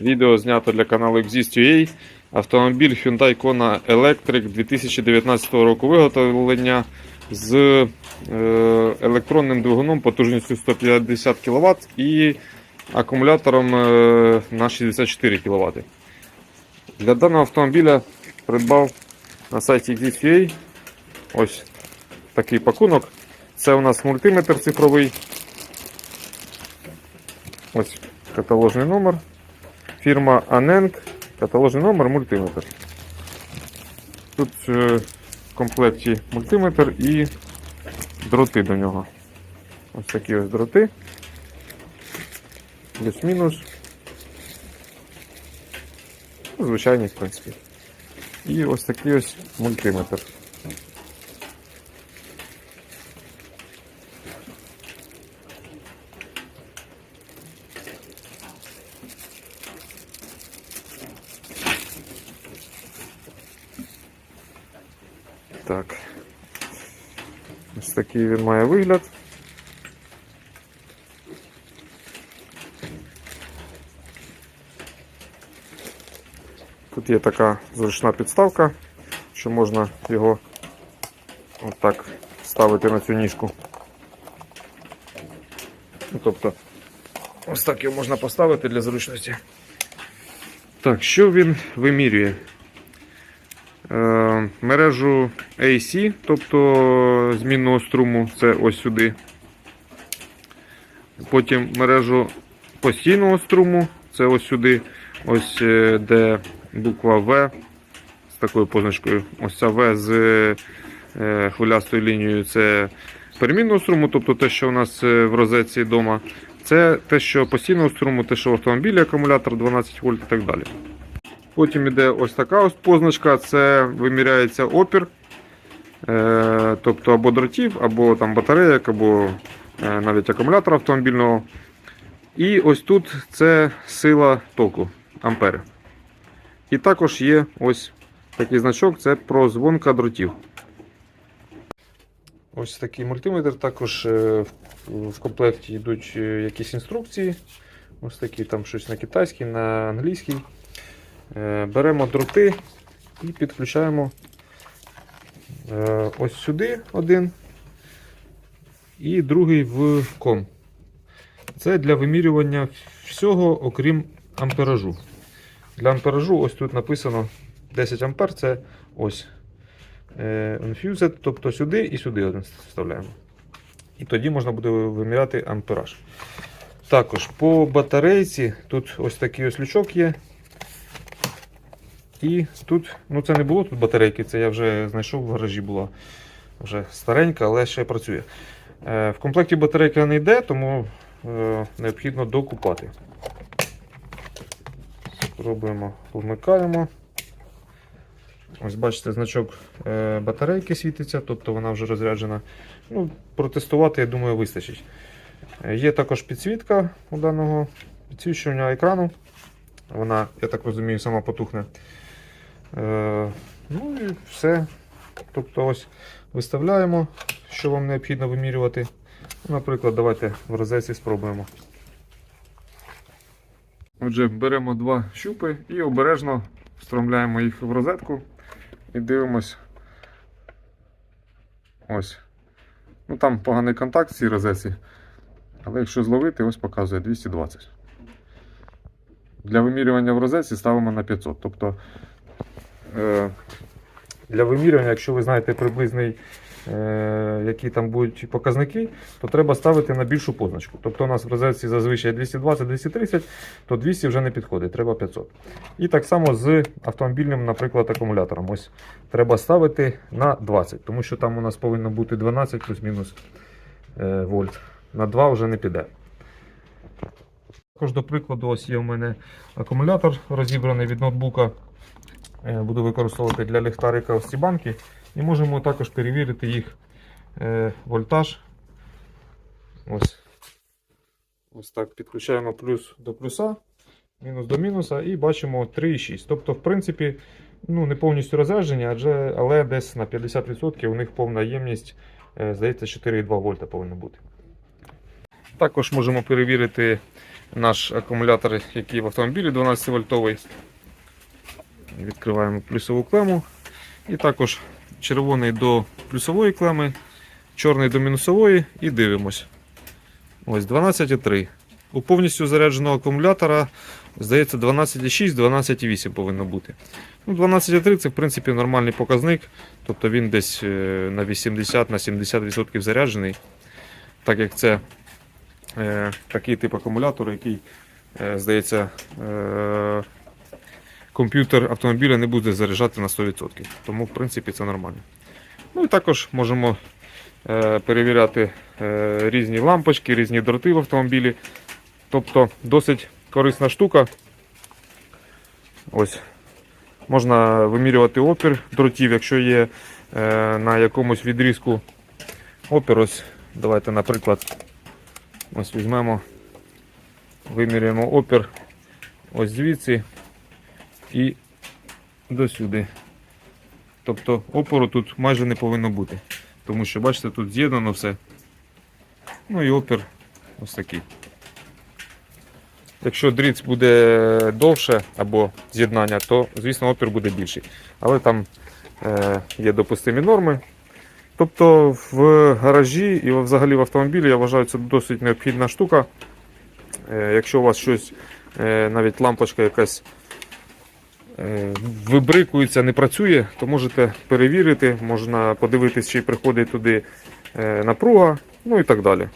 Відео знято для каналу Exist.ua. Автомобіль Hyundai Kona Electric 2019 року виготовлення з е, електронним двигуном потужністю 150 кВт і акумулятором е, на 64 кВт. Для даного автомобіля придбав на сайті Exist.ua ось такий пакунок. Це у нас мультиметр цифровий. Ось каталожний номер. Фірма Aneng. Каталожний номер мультиметр. Тут е, в комплекті мультиметр і дроти до нього. Ось такі ось дроти. Плюс-мінус. Ну, Звичайні, в принципі. І ось такий ось мультиметр. Так. Ось такий він має вигляд. Тут є така зручна підставка, що можна його отак ставити на цю ніжку. Ну, тобто, ось так його можна поставити для зручності. Так, що він вимірює? Е, мережу AC, тобто змінного струму, це ось сюди. Потім мережу постійного струму, це ось сюди, ось е, де буква В з такою позначкою. Ось ця В з е, хвилястою лінією це перемінного струму, тобто те, що у нас в розетці вдома. Це те, що постійного струму, те, що в автомобілі акумулятор 12 вольт і так далі. Потім іде ось така ось позначка, це виміряється опір, е, тобто або дротів, або там батарейок, або е, навіть акумулятора автомобільного. І ось тут це сила току, ампери. І також є ось такий значок, це прозвонка дротів. Ось такий мультиметр. Також е, в- комплекті йдуть якісь інструкції. Ось такі там щось на китайській, на англійській. Е, Беремо дроти і підключаємо е, ось сюди один і другий в ком. Це для вимірювання всього, окрім амперажу. Для амперажу ось тут написано 10 ампер, це ось е, Infused, тобто сюди і сюди один вставляємо. І тоді можна буде виміряти ампераж. Також по батарейці тут ось такий ось лючок є. І тут, ну це не було тут батарейки, це я вже знайшов в гаражі була вже старенька, але ще працює. Е, В комплекті батарейка не йде, тому е, необхідно докупати. Спробуємо, вмикаємо. Ось бачите, значок е, батарейки світиться, тобто вона вже розряджена. Ну, Протестувати, я думаю, вистачить. Є також підсвітка у даного підсвічування екрану. Вона, я так розумію, сама потухне. Е, ну і все. Тобто ось виставляємо, що вам необхідно вимірювати. Наприклад, давайте в розетці спробуємо. Отже, беремо два щупи і обережно встромляємо їх в розетку і дивимось. Ось. Ну там поганий контакт в цій розетці. Але якщо зловити, ось показує 220. Для вимірювання в розетці ставимо на 500. Тобто для вимірювання, якщо ви знаєте приблизний, е, які там будуть показники, то треба ставити на більшу позначку. Тобто у нас в розетці зазвичай 220-230, то 200 вже не підходить, треба 500. І так само з автомобільним, наприклад, акумулятором. Ось треба ставити на 20, тому що там у нас повинно бути 12 плюс-мінус е, вольт. На 2 вже не піде. Також до прикладу, ось є у мене акумулятор розібраний від ноутбука. Е, Буду використовувати для ліхтарика ось ці банки. І можемо також перевірити їх е, вольтаж. Ось. Ось так підключаємо плюс до плюса, мінус до мінуса і бачимо 3,6. Тобто, в принципі, ну, не повністю розряджені, адже, але десь на 50% у них повна ємність, е, здається, 4,2 вольта повинна бути. Також можемо перевірити наш акумулятор, який в автомобілі 12 вольтовий. Відкриваємо плюсову клему. І також червоний до плюсової клеми, чорний до мінусової і дивимось. Ось 12,3. У повністю зарядженого акумулятора, здається, 12,6, 12,8 повинно бути. Ну, 12,3 це в принципі нормальний показник, тобто він десь е, на 80-70% заряджений, так як це е, такий тип акумулятора, який, е, здається, е, комп'ютер автомобіля не буде заряджати на 100%. Тому, в принципі, це нормально. Ну і також можемо е, перевіряти е, різні лампочки, різні дроти в автомобілі. Тобто досить корисна штука. Ось. Можна вимірювати опір дротів, якщо є е, на якомусь відрізку опір. Ось, давайте, наприклад, ось візьмемо, виміряємо опір ось звідси і до сюди. Тобто опору тут майже не повинно бути. Тому що, бачите, тут з'єднано все. Ну і опір ось такий. Якщо дріт буде довше або з'єднання, то звісно опір буде більший. Але там е, є допустимі норми. Тобто в гаражі і взагалі в автомобілі я вважаю це досить необхідна штука. Е, якщо у вас щось, е, навіть лампочка якась вибрикується, не працює, то можете перевірити, можна подивитись, чи приходить туди е, напруга, ну і так далі.